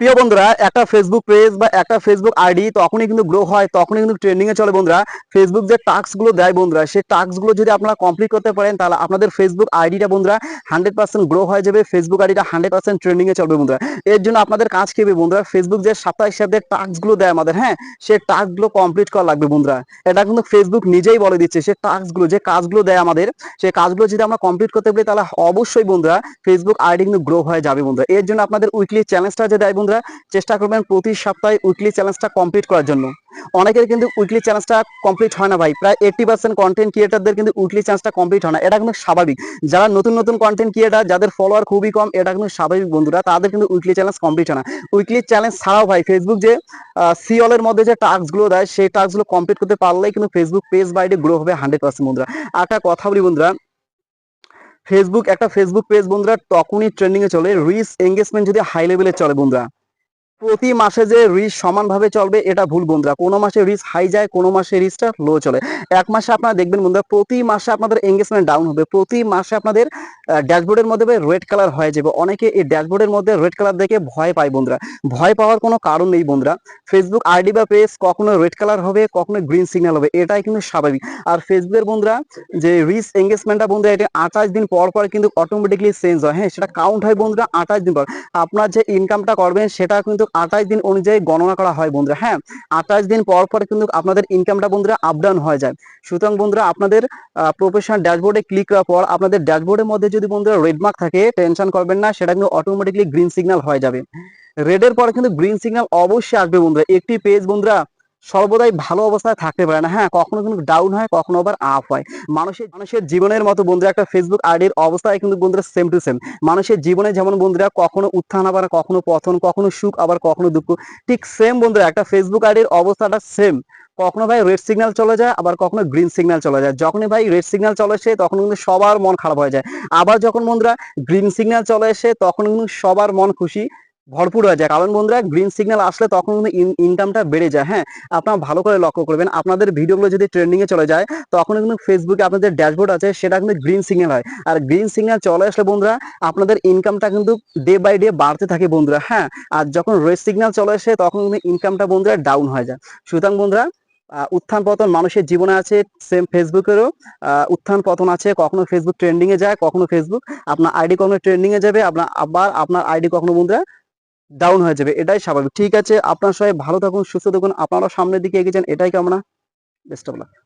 প্রিয় বন্ধুরা, একটা ফেসবুক পেজ বা একটা ফেসবুক আইডি তখনই কিন্তু গ্রো হয়, তখনই কিন্তু ট্রেন্ডিং এ চলে বন্ধুরা। ফেসবুক যে টাস্কগুলো দেয় বন্ধুরা, সেই টাস্কগুলো যদি আপনারা কমপ্লিট করতে পারেন, তাহলে আপনাদের ফেসবুক আইডিটা বন্ধুরা হান্ড্রেড পার্সেন্ট গ্রো হয়ে যাবে ফেসবুক আইডিটা হান্ড্রেড পার্সেন্ট ট্রেন্ডিং এ চলবে বন্ধুরা। এর জন্য আপনাদের কাজ কি হবে বন্ধুরা ফেসবুক যে সপ্তাহে সপ্তাহে টাস্কগুলো দেয় আমাদের হ্যাঁ সেই টাস্কগুলো কমপ্লিট করা লাগবে বন্ধুরা। এটা কিন্তু ফেসবুক নিজেই বলে দিচ্ছে, সেই টাস্কগুলো, যে কাজগুলো দেয় আমাদের, সেই কাজগুলো যদি আমরা কমপ্লিট করতে পারি, তাহলে অবশ্যই বন্ধুরা ফেসবুক আইডি কিন্তু গ্রো হয়ে যাবে বন্ধুরা। এর জন্য আপনাদের উইকলি চ্যালেঞ্জটা যে দেয় বন্ধুরা, চেষ্টা করবেন প্রতি সপ্তাহে উইকলি চ্যালেঞ্জটা কমপ্লিট করার জন্য। অনেকের কিন্তু উইকলি চ্যালেঞ্জটা কমপ্লিট হয় না ভাই। প্রায় এইটটি পার্সেন্ট কন্টেন্ট ক্রিয়েটারদের কিন্তু উইকলি চ্যালেঞ্জটা কমপ্লিট হয় না। এটা কিন্তু স্বাভাবিক। যারা নতুন নতুন কন্টেন্ট ক্রিয়েটার যাদের ফলোয়ার খুবই কম, এটা কিন্তু স্বাভাবিক বন্ধুরা, তাদের কিন্তু উইকলি চ্যালেঞ্জ কমপ্লিট হয় না। উইকলি চ্যালেঞ্জ ছাড়াও ভাই ফেসবুক যে সিওলের মধ্যে যে টাস্কগুলো দেয়, সেই টাস্কগুলো কমপ্লিট করতে পারলেই কিন্তু ফেসবুক পেজ বাইডে গ্রো হবে হান্ড্রেড পার্সেন্ট বন্ধুরা। আর একটা কথা বলি বন্ধুরা ফেসবুক একটা ফেসবুক পেজ বন্ধুরা, তখনই ট্রেন্ডিংয়ে চলে। রিস এঙ্গেজমেন্ট যদি হাই লেভেলে চলে বন্ধুরা। প্রতি মাসে যে রিচ সমানভাবে চলবে, এটা ভুল বন্ধুরা। কোনো মাসে রিচ হাই যায়, কোনো মাসে রিচটা লো চলে। এক মাসে আপনারা দেখবেন বন্ধুরা, প্রতি মাসে আপনাদের এঙ্গেজমেন্ট ডাউন হবে। প্রতি মাসে আপনাদের ড্যাশবোর্ডের মধ্যে রেড কালার হয়ে যাবে। অনেকে এই ড্যাশবোর্ডের মধ্যে রেড কালার দেখে ভয় পায় বন্ধুরা। ভয় পাওয়ার কোনো কারণ নেই বন্ধুরা। ফেসবুক আইডি বা পেজ কখনো রেড কালার হবে, কখনো গ্রিন সিগন্যাল হবে। এটাই কিন্তু স্বাভাবিক। আর ফেসবুকের বন্ধুরা, যে রিচ এঙ্গেজমেন্টটা বন্ধুরা, এটা আঠাশ দিন পর পর কিন্তু অটোমেটিকলি চেঞ্জ হয়। হ্যাঁ সেটা কাউন্ট হয় বন্ধুরা আঠাশ দিন পর। আপনার যে ইনকামটা করবেন, সেটা কিন্তু আঠাশ দিন অনুযায়ী গণনা করা হয় বন্ধুরা হ্যাঁ? আঠাশ দিন পর পর কিন্তু আপনাদের ইনকামটা বন্ধুরা আপ ডাউন হয়ে যায়। সুতরাং বন্ধুরা আপনাদের প্রফেশনাল ড্যাশবোর্ডে ক্লিক করার পর আপনাদের ড্যাশবোর্ডের মধ্যে যদি বন্ধুরা রেডমার্ক থাকে টেনশন করবেন না, সেটা কিন্তু অটোমেটিকলি গ্রিন সিগন্যাল হয়ে যাবে। রেডের পরে কিন্তু গ্রিন সিগন্যাল অবশ্যই আসবে বন্ধুরা। একটি পেজ বন্ধুরা সর্বদাই ভালো অবস্থায় থাকতে পারে না। হ্যাঁ কখনো কিন্তু ডাউন হয়, কখনো আবার আপ হয়। মানুষের মানুষের জীবনের মতো বন্ধুরা, একটা ফেসবুক আইডির অবস্থায় কিন্তু বন্ধুরা সেম টু সেম মানুষের জীবনে যেমন বন্ধুরা কখনো উত্থান আবার, কখনো পতন, কখনো সুখ, আবার কখনো দুঃখ, ঠিক সেম বন্ধুরা, একটা ফেসবুক আইডির অবস্থাটা সেম কখনো ভাই রেড সিগন্যাল চলে যায়, আবার কখনো গ্রিন সিগন্যাল চলে যায়। যখনই ভাই রেড সিগন্যাল চলে আসে, তখন কিন্তু সবার মন খারাপ হয়ে যায়। আবার যখন বন্ধুরা গ্রিন সিগন্যাল চলে আসে, তখন কিন্তু সবার মন খুশি। ভরপুর হয়ে যায়। কারণ বন্ধুরা গ্রিন সিগন্যাল আসলে তখন কিন্তু ইনকামটা বেড়ে যায়। হ্যাঁ আপনারা ভালো করে লক্ষ্য করবেন। আপনাদের ভিডিওগুলো যদি ট্রেন্ডিং এ চলে যায়, তখন কিন্তু ফেসবুকে আপনাদের ড্যাশবোর্ড আছে, সেটা কিন্তু গ্রিন সিগন্যাল হয়। আর গ্রিন সিগন্যাল চলে আসলে বন্ধুরা, আপনাদের ইনকামটা কিন্তু ডে বাই ডে বাড়তে থাকে বন্ধুরা। হ্যাঁ আর যখন রেড সিগন্যাল চলে আসে, তখন কিন্তু ইনকামটা বন্ধুরা ডাউন হয়ে যায়। সুতরাং বন্ধুরা উত্থান পতন মানুষের জীবনে আছে সেম ফেসবুকেরও উত্থান পতন আছে, কখনো ফেসবুক ট্রেন্ডিং এ যায়, কখনো ফেসবুক আপনার আইডি কখনো ট্রেন্ডিং এ যাবে, আপনার আবার আপনার আইডি কখনো বন্ধুরা ডাউন হয়ে যাবে, এটাই স্বাভাবিক। ঠিক আছে, আপনার সবাই ভালো থাকুন, সুস্থ থাকুন আপনারা সামনের দিকে এগিয়ে যান, এটাই কামনা। Best of luck.